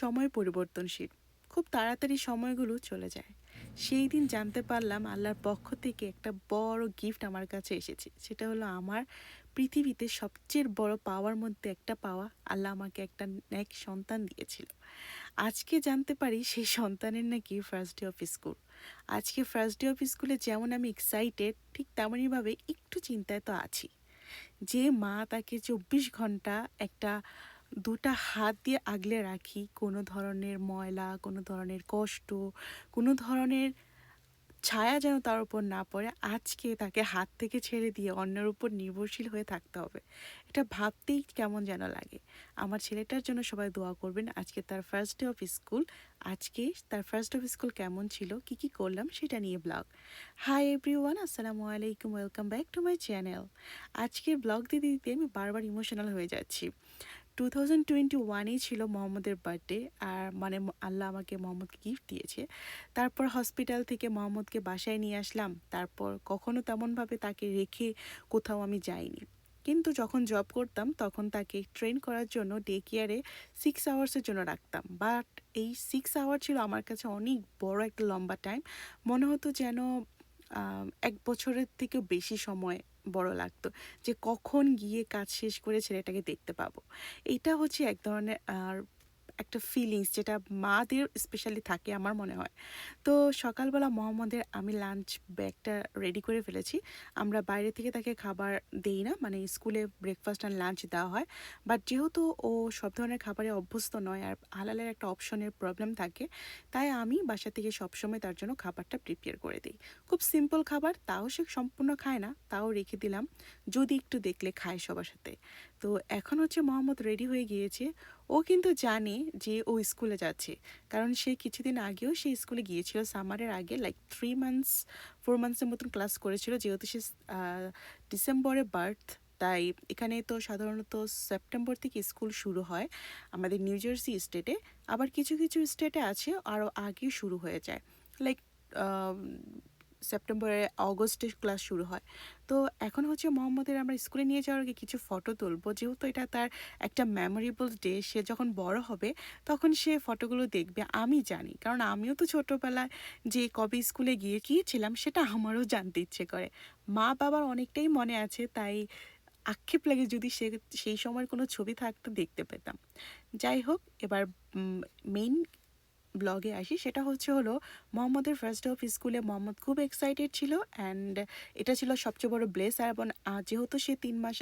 সময় পরিবর্তনশীল। খুব তাড়াতাড়ি সময়গুলো চলে যায়। সেই দিন জানতে পারলাম আল্লাহর পক্ষ থেকে একটা বড় গিফট আমার কাছে এসেছে। সেটা হলো আমার পৃথিবীতে সবচেয়ে বড় পাওয়ার মধ্যে একটা পাওয়া আল্লাহ আমাকে একটা নেক সন্তান দিয়েছিল। আজকে জানতে পারি সেই সন্তানের নাকি ফার্স্ট ডে অফ স্কুল আজকে ফার্স্ট ডে অফ স্কুলে যেমন আমি এক্সাইটেড ঠিক তেমনইভাবে একটু চিন্তায় তো আছি। যে মা তাকে চব্বিশ ঘণ্টা একটা দুটা হাত দিয়ে আগলে রাখি। কোনো ধরনের ময়লা, কোনো ধরনের কষ্ট, কোনো ধরনের ছায়া যেন তার উপর না পড়ে, আজকে তাকে হাত থেকে ছেড়ে দিয়ে অন্যের উপর নির্ভরশীল হয়ে থাকতে হবে। এটা ভাবতেই কেমন যেন লাগে। আমার ছেলেটার জন্য সবাই দোয়া করবেন, আজকে তার ফার্স্ট ডে অফ স্কুল আজকে তার ফার্স্ট অফ স্কুল কেমন ছিল, কি কি করলাম সেটা নিয়ে ব্লগ হাই এভরিওয়ান আসসালামু আলাইকুম welcome back to my channel আজকের ব্লগ দিতে দিতে আমি বারবার ইমোশনাল হয়ে যাচ্ছি। টু থাউজেন্ড টোয়েন্টি ওয়ানেই ছিল মোহাম্মদের বার্থডে আর মানে আল্লাহ আমাকে মোহাম্মদকে গিফট দিয়েছে। তারপর হসপিটাল থেকে মোহাম্মদকে বাসায় নিয়ে আসলাম। তারপর কখনো তেমনভাবে তাকে রেখে কোথাও আমি যাইনি। কিন্তু যখন জব করতাম, তখন তাকে ট্রেন করার জন্য ডে কেয়ারে সিক্স আওয়ার্সের জন্য রাখতাম। বাট এই সিক্স আওয়ার ছিল আমার কাছে অনেক বড় একটা লম্বা টাইম মনে হতো যেন এক বছরের থেকেও বেশি সময় বড় লাগতো যে কখন গিয়ে কাজ শেষ করে ছেলেটাকে দেখতে পাবো। এটা হচ্ছে এক ধরনের, আর একটা ফিলিংস যেটা মাদের স্পেশালি থাকে আমার মনে হয়। তো সকালবেলা মোহাম্মদের আমি লাঞ্চ ব্যাগটা রেডি করে ফেলেছি। আমরা বাইরে থেকে তাকে খাবার দেই না মানে স্কুলে ব্রেকফাস্ট আর লাঞ্চ দেওয়া হয়। বাট যেহেতু ও সব ধরনের খাবারে অভ্যস্ত নয় আর হালালের একটা অপশনের প্রবলেম থাকে, তাই আমি বাসা থেকে সবসময় তার জন্য খাবারটা প্রিপেয়ার করে দিই। খুব সিম্পল খাবার, তাও সে সম্পূর্ণ খায় না, তাও রেখে দিলাম। যদি একটু দেখলে খায় সবার সাথে। তো এখন হচ্ছে মোহাম্মদ রেডি হয়ে গিয়েছে। ও কিন্তু জানে যে ও স্কুলে যাচ্ছে। কারণ সে কিছুদিন আগেও সে স্কুলে গিয়েছিল। সামারের আগে লাইক থ্রি মান্থস ফোর মান্থসের মতন ক্লাস করেছিল। যেহেতু সে ডিসেম্বরে বার্থ তাই এখানে তো সাধারণত সেপ্টেম্বর থেকে স্কুল শুরু হয় আমাদের নিউ জার্সি স্টেটে আবার কিছু কিছু স্টেটে আছে আরও আগে শুরু হয়ে যায়। লাইক সেপ্টেম্বরে অগস্টে ক্লাস শুরু হয়। তো এখন হচ্ছে মোহাম্মদের আমরা স্কুলে নিয়ে যাওয়ার আগে কিছু ফটো তুলবো। যেহেতু এটা তার একটা মেমোরেবল ডে সে যখন বড় হবে তখন সে ফটোগুলো দেখবে, আমি জানি। কারণ আমিও তো ছোটোবেলায় যে কবে স্কুলে গিয়ে গিয়েছিলাম সেটা আমারও জানতে ইচ্ছে করে। মা বাবার অনেকটাই মনে আছে, তাই আক্ষেপ লাগে যদি সে, সেই সময়ের কোনো ছবি থাকতে দেখতে পেতাম। যাই হোক, এবার মেইন ব্লগে আসি, সেটা হচ্ছে হলো মোহাম্মদের ফার্স্ট ডে অফ স্কুলে মোহাম্মদ খুব এক্সাইটেড ছিল অ্যান্ড এটা ছিল সবচেয়ে বড় ব্লেস আর এবং যেহেতু সে তিন মাস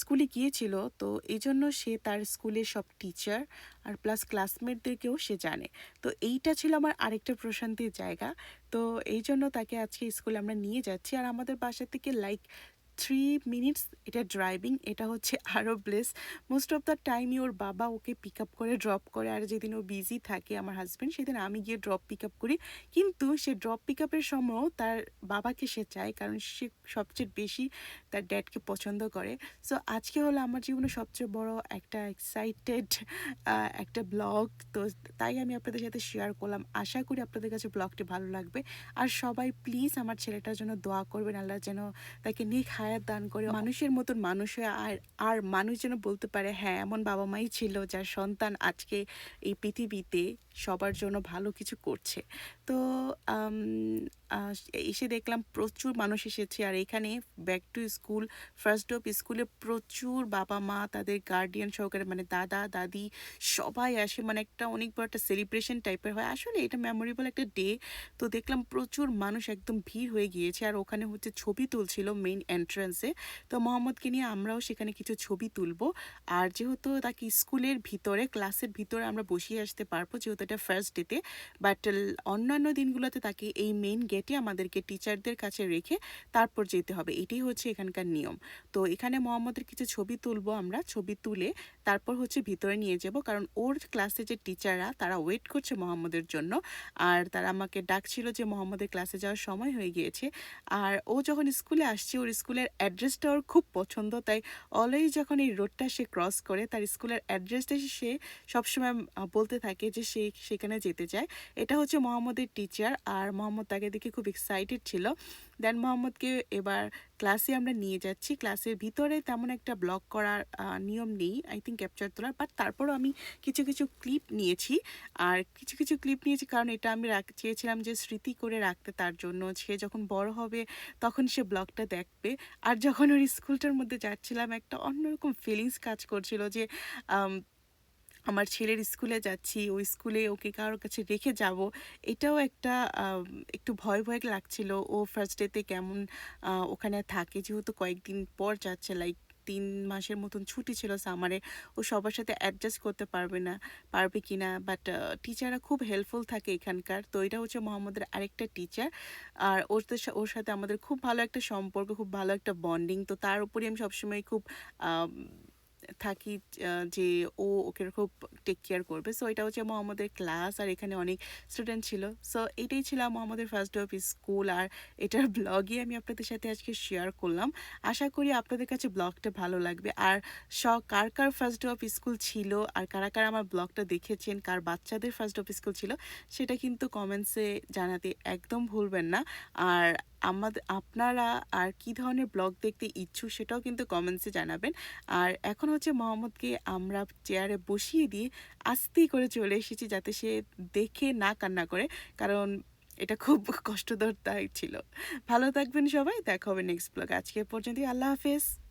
স্কুলে গিয়েছিল, তো এই জন্য সে তার স্কুলের সব টিচার আর প্লাস ক্লাসমেটদেরকেও সে জানে। তো এইটা ছিল আমার আরেকটা প্রশান্তির জায়গা। তো এই জন্য তাকে আজকে স্কুলে আমরা নিয়ে যাচ্ছি। আর আমাদের বাসা থেকে লাইক থ্রি মিনিটস এটা ড্রাইভিং এটা হচ্ছে আরও ব্লেস মোস্ট অফ দ্য টাইমই ওর বাবা ওকে পিক আপ করে ড্রপ করে, আর যেদিন ও বিজি থাকে আমার হাজব্যান্ড সেদিন আমি গিয়ে ড্রপ পিক আপ করি। কিন্তু সে ড্রপ পিক আপের তার বাবাকে সে চায়, কারণ সে সবচেয়ে বেশি তার ড্যাডকে পছন্দ করে। সো আজকে হলো আমার জীবনে সবচেয়ে বড় একটা এক্সাইটেড একটা ব্লগ তো তাই আমি আপনাদের সাথে শেয়ার করলাম। আশা করি আপনাদের কাছে ব্লগটি ভালো লাগবে। আর সবাই প্লিজ আমার ছেলেটার জন্য দোয়া করবেন, আল্লাহ যেন তাকে নিক হায়াত দান করে মানুষের মতন মানুষ হয়ে আর আর মানুষ যেন বলতে পারে হ্যাঁ এমন বাবা মাই ছিল যার সন্তান আজকে এই পৃথিবীতে সবার জন্য ভালো কিছু করছে। তো এসে দেখলাম প্রচুর মানুষ এসেছে। আর এখানে back to school first of স্কুলে প্রচুর বাবা মা, তাদের গার্ডিয়ান সহকারে মানে দাদা, দাদি সবাই আসে। মানে একটা অনেক বড় একটা সেলিব্রেশন টাইপের হয়। আসলে এটা মেমোরেবল একটা ডে তো দেখলাম প্রচুর মানুষ একদম ভিড় হয়ে গিয়েছে। আর ওখানে হচ্ছে ছবি তুলছিল মেইন এন্ট্রান্সে তো মোহাম্মদকে নিয়ে আমরাও সেখানে কিছু ছবি তুলবো। আর যেহেতু তাকে স্কুলের ভিতরে ক্লাসের ভিতরে আমরা বসিয়ে আসতে পারব, যেহেতু এটা ফার্স্ট ডেতে বাট অন্যান্য দিনগুলোতে তাকে এই মেইন গেটে আমাদেরকে টিচারদের কাছে রেখে তারপর যেতে হবে। এটাই হচ্ছে এখানকার নিয়ম। তো এখানে মোহাম্মদের কিছু ছবি তুলবো আমরা। ছবি তুলে তারপর হচ্ছে ভিতরে নিয়ে যাব। কারণ ওর ক্লাসে যে টিচাররা, তারা ওয়েট করছে মোহাম্মদের জন্য। আর তারা আমাকে ডাকছিল যে মোহাম্মদের ক্লাসে যাওয়ার সময় হয়ে গিয়েছে। আর ও যখন স্কুলে আসছে, ওর স্কুলের অ্যাড্রেসটা ওর খুব পছন্দ। তাই অলওয়েজ যখন এই রোডটা সে ক্রস করে, তার স্কুলের অ্যাড্রেসটা সে সবসময় বলতে থাকে যে সে সেখানে যেতে চায়। এটা হচ্ছে মোহাম্মদের টিচার আর মোহাম্মদ তাকে দেখে খুব এক্সাইটেড ছিল। দেন মোহাম্মদকে এবার ক্লাসে আমরা নিয়ে যাচ্ছি। ক্লাসের ভিতরে তেমন একটা ব্লগ করার নিয়ম নেই আই থিঙ্ক ক্যাপচার তোলার। বাট তারপরও আমি কিছু কিছু ক্লিপ নিয়েছি। আর কিছু কিছু ক্লিপ নিয়েছি কারণ এটা আমি রাখ, চেয়েছিলাম যে স্মৃতি করে রাখতে তার জন্য। সে যখন বড় হবে, তখন সে ব্লগটা দেখবে। আর যখন ওর স্কুলটার মধ্যে যাচ্ছিলাম, একটা অন্যরকম ফিলিংস কাজ করছিল যে আমার ছেলের স্কুলে যাচ্ছি, ওই স্কুলে ওকে কারোর কাছে রেখে যাব। এটাও একটা একটু ভয় ভয় লাগছিল, ও ফার্স্ট ডেতে কেমন ওখানে থাকে। যেহেতু কয়েকদিন পর যাচ্ছে লাইক তিন মাসের মতন ছুটি ছিল সামারে ও সবার সাথে অ্যাডজাস্ট করতে পারবে না, পারবে কি না বাট টিচাররা খুব হেল্পফুল থাকে এখানকার। তো এটা হচ্ছে মোহাম্মদের আরেকটা টিচার আর ওর ওর সাথে আমাদের খুব ভালো একটা সম্পর্ক, খুব ভালো একটা বন্ডিং তো তার উপরে আমি সবসময় খুব থাকি যে ও ওকে খুব টেক কেয়ার করবে। সো এটা হচ্ছে মোহাম্মদের ক্লাস আর এখানে অনেক স্টুডেন্ট ছিল। সো এটাই ছিল মোহাম্মদের ফার্স্ট ডে অফ স্কুল আর এটার ব্লগই আমি আপনাদের সাথে আজকে শেয়ার করলাম। আশা করি আপনাদের কাছে ব্লগটা ভালো লাগবে। আর স কার কার ফার্স্ট ডে অফ স্কুল ছিল আর কারা কারা আমার ব্লগটা দেখেছেন, কার বাচ্চাদের ফার্স্ট ডে অফ স্কুল ছিল, সেটা কিন্তু কমেন্টসে জানাতে একদম ভুলবেন না। আর আমাদের, আপনারা আর কি ধরনের ব্লগ দেখতে ইচ্ছুক সেটাও কিন্তু কমেন্টসে জানাবেন। আর এখন হচ্ছে মোহাম্মদকে আমরা চেয়ারে বসিয়ে দিয়ে আস্তে করে চলে এসেছি যাতে সে দেখে না কান্না করে, কারণ এটা খুব কষ্টদায়ক ছিল। ভালো থাকবেন সবাই, দেখা হবে নেক্সট ব্লগ আজকে পর্যন্ত আল্লাহ হাফেজ।